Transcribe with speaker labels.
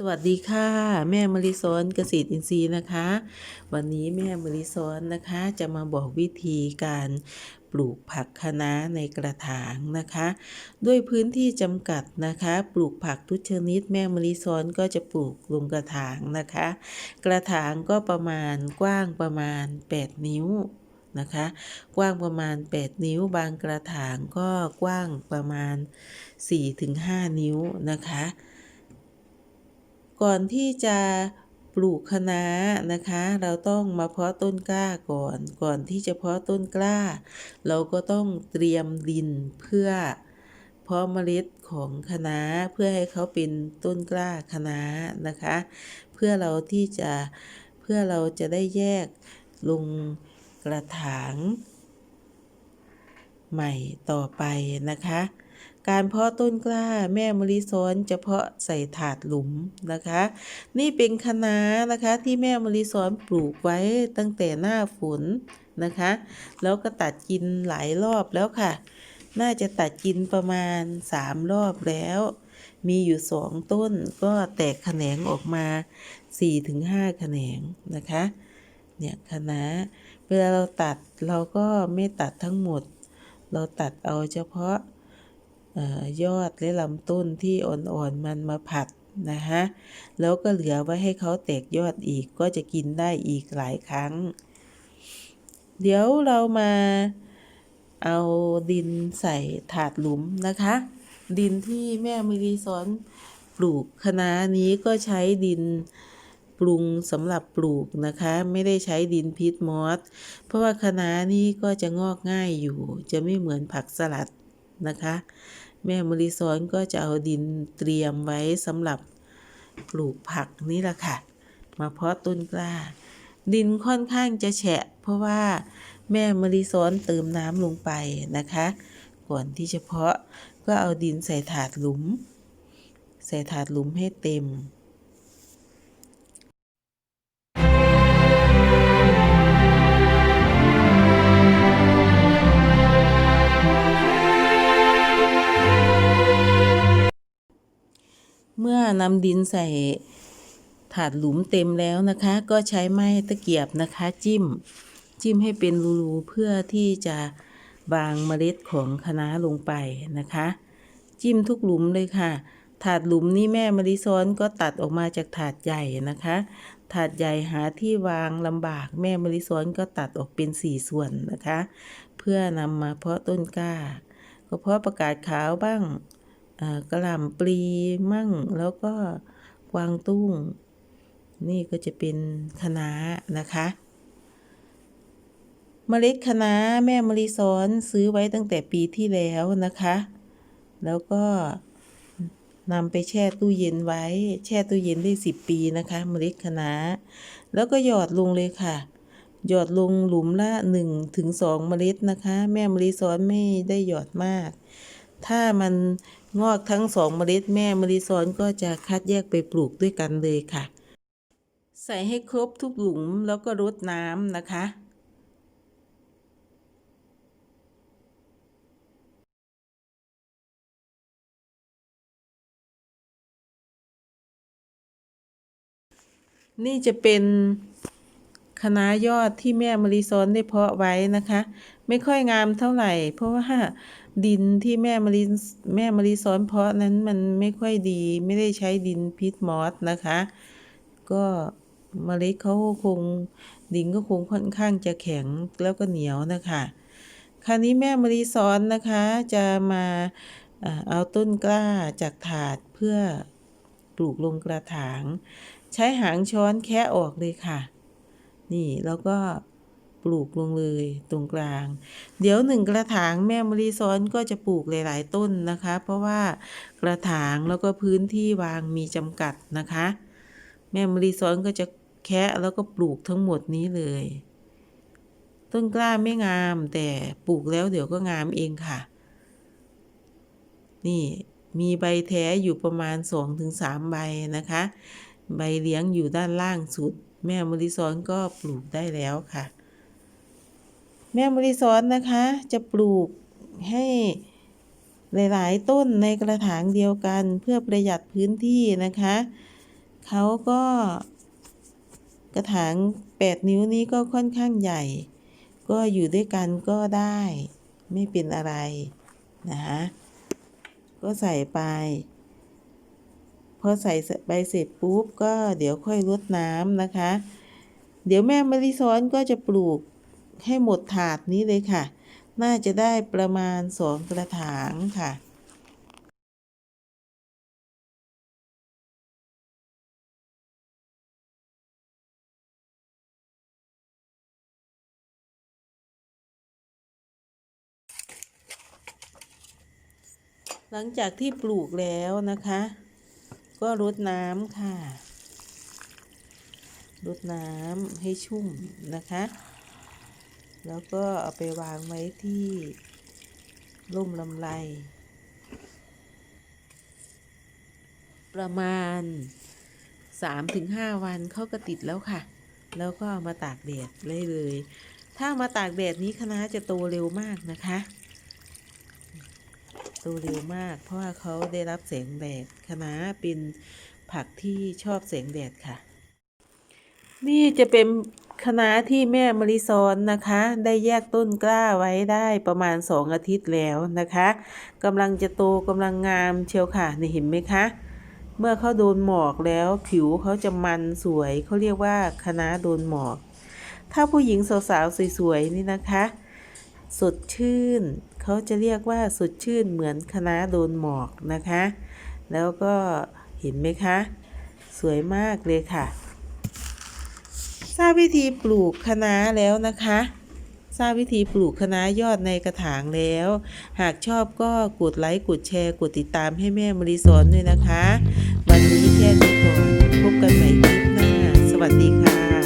Speaker 1: สวัสดีค่ะ แม่มริซอนเกษตรอินทรีย์นะคะ วันนี้แม่มริซอนนะคะ จะมาบอกวิธีการปลูกผักคะน้าในกระถางนะคะ ด้วยพื้นที่จำกัดนะคะ ปลูกผักทุกชนิดแม่มริซอนก็จะปลูกลงกระถางนะคะ กระถางก็ประมาณกว้างประมาณ 8 นิ้วนะคะ กว้างประมาณ 8 นิ้ว บางกระถางก็กว้างประมาณ 4-5 นิ้วนะคะ ก่อนที่จะปลูกคะน้านะคะ เราต้องมาเพาะต้นกล้าก่อน ก่อนที่จะเพาะต้นกล้า เราก็ต้องเตรียมดินเพื่อเพาะเมล็ดของคะน้าเพื่อให้เขาเป็นต้นกล้าคะน้านะคะ เพื่อเราที่จะเพื่อเราจะได้แยกลงกระถางใหม่ต่อไปนะคะ การเพาะต้นกล้าแม่มะลิซ้อนจะเพาะใส่ถาดหลุมนะคะ นี่เป็นคะน้านะคะที่แม่มะลิซ้อนปลูกไว้ตั้งแต่หน้าฝนนะคะ แล้วก็ตัดกินหลายรอบแล้วค่ะ น่าจะตัดกินประมาณสามรอบแล้ว มีอยู่สองต้นก็แตกแขนงออกมาสี่ถึงห้าแขนงนะคะ เนี่ยคะน้าเวลาเราตัดเราก็ไม่ตัดทั้งหมด เราตัดเอาเฉพาะ ยอดและลำต้นที่อ่อนๆมันมาผัดนะคะแล้วก็เหลือไว้ให้เขาแตกยอดอีกก็จะกินได้อีกหลายครั้ง เดี๋ยวเรามาเอาดินใส่ถาดหลุมนะคะ ดินที่แม่มิรีสอนปลูกคะน้านี้ก็ใช้ดินปรุงสำหรับปลูกนะคะ ไม่ได้ใช้ดินพิษมอสเพราะว่าคะน้านี่ก็จะงอกง่ายอยู่ จะไม่เหมือนผักสลัดนะคะ แม่มริซอนก็จะเอาดินเตรียมไว้สำหรับปลูกผักนี่แหละค่ะ มาเพาะต้นกล้า ดินค่อนข้างจะแฉะ เพราะว่าแม่มริซอนเติมน้ำลงไปนะคะ ก่อนที่จะเพาะก็เอาดินใส่ถาดหลุม ใส่ถาดหลุมให้เต็ม นำดินใส่ถาดหลุมเต็มแล้วนะคะ ก็ใช้ไม้ตะเกียบนะคะ จิ้ม จิ้มให้เป็นรูๆเพื่อที่จะวางเมล็ดของคะน้าลงไปนะคะ จิ้มทุกหลุมเลยค่ะ ถาดหลุมนี่แม่มะลิซ้อนก็ตัดออกมาจากถาดใหญ่นะคะ ถาดใหญ่หาที่วางลำบากแม่มะลิซ้อนก็ตัดออกเป็นสี่ส่วนนะคะ เพื่อนำมาเพาะต้นกล้า ก็เพาะประกาศขาวบ้าง กระหล่ำปลีมั่งแล้วก็กวางตุ้ง นี่ก็จะเป็นคะน้านะคะเมล็ดคะน้าแม่มะลิซ้อนซื้อไว้ตั้งแต่ปีที่แล้วนะคะ แล้วก็นำไปแช่ตู้เย็นไว้ แช่ตู้เย็นได้สิบปีนะคะเมล็ดคะน้าแล้วก็หยอดลงเลยค่ะ หยอดลงหลุมละหนึ่งถึงสองเมล็ดนะคะ แม่มะลิซ้อนไม่ได้หยอดมาก ถ้ามัน งอกทั้งสองเมล็ดแม่เมะลิซ้อนก็จะคัดแยกไปปลูกด้วยกันเลยค่ะ ใส่ให้ครบทุกหลุมแล้วก็รดน้ำนะคะ นี่จะเป็น คะน้ายอดที่แม่มะลิซ้อนได้เพาะไว้นะคะ ไม่ค่อยงามเท่าไหร่ เพราะว่าดินที่แม่มะลิแม่มะลิซ้อนเพาะนั้นมันไม่ค่อยดีไม่ได้ใช้ดินพิษมอสนะคะ ก็เมล็ดเขาคงดินก็คงค่อนข้างจะแข็งแล้วก็เหนียวนะคะคราวนี้แม่มะลิซ้อนนะคะจะมาเอ่อเอาต้นกล้าจากถาดเพื่อปลูกลงกระถาง ใช้หางช้อนแคะออกเลยค่ะ นี่แล้วก็ปลูกลงเลยตรงกลาง เดี๋ยวหนึ่งกระถางแม่มะลิซ้อนก็จะปลูกหลาย ๆ ต้นนะคะ เพราะว่ากระถางแล้วก็พื้นที่วางมีจำกัดนะคะ แม่มะลิซ้อนก็จะแคะแล้วก็ปลูกทั้งหมดนี้เลย ต้นกล้าไม่งามแต่ปลูกแล้วเดี๋ยวก็งามเองค่ะ นี่มีใบแท้อยู่ประมาณสองถึงสามใบนะคะ ใบเลี้ยงอยู่ด้านล่างสุด แม่มะลิซ้อนก็ปลูกได้แล้วค่ะ แม่มะลิซ้อนนะคะ จะปลูกให้หลาย ๆ ต้นในกระถางเดียวกันเพื่อประหยัดพื้นที่นะคะเขาก็กระถาง 8 นิ้วนี้ก็ค่อนข้างใหญ่ ก็อยู่ด้วยกันก็ได้ ไม่เป็นอะไรนะคะก็ใส่ไป พอใส่ไปเสร็จปุ๊บก็เดี๋ยวค่อยรดน้ำนะคะ เดี๋ยวแม่มะลิซ้อนก็จะปลูกให้หมดถาดนี้เลยค่ะ น่าจะได้ประมาณสองกระถางค่ะหลังจากที่ปลูกแล้วนะคะ ก็รดน้ำค่ะ รดน้ำให้ชุ่มนะคะ แล้วก็เอาไปวางไว้ที่ร่มลำไรประมาณ 3-5 วันเขาก็ติดแล้วค่ะ แล้วก็เอามาตากแดดเลยเลย ถ้ามาตากแดดนี้คณะจะโตเร็วมากนะคะ โตเร็วมาก เพราะว่าเขาได้รับแสงแดดคะน้าเป็นผักที่ชอบแสงแดดค่ะ นี่จะเป็นคะนาที่แม่มะลิซอนนะคะ ได้แยกต้นกล้าไว้ได้ประมาณสองอาทิตย์แล้วนะคะกำลังจะโตกำลังงามเชียวค่ะนี่เห็นไหมคะ เมื่อเขาโดนหมอกแล้วผิวเขาจะมันสวยเขาเรียกว่าคะนาโดนหมอก ถ้าผู้หญิงสาวๆสวยๆนี่นะคะ สดชื่น เขาจะเรียกว่าสดชื่นเหมือนคณะโดนหมอกนะคะ แล้วก็เห็นไหมคะ สวยมากเลยค่ะ ทราบวิธีปลูกคณะแล้วนะคะทราบวิธีปลูกคะน้ายอดในกระถางแล้ว หากชอบก็กดไลค์ กดแชร์ กดติดตามให้แม่มริสอนด้วยนะคะ วันนี้แค่นี้ก่อน พบกันใหม่คลิปหน้า สวัสดีค่ะ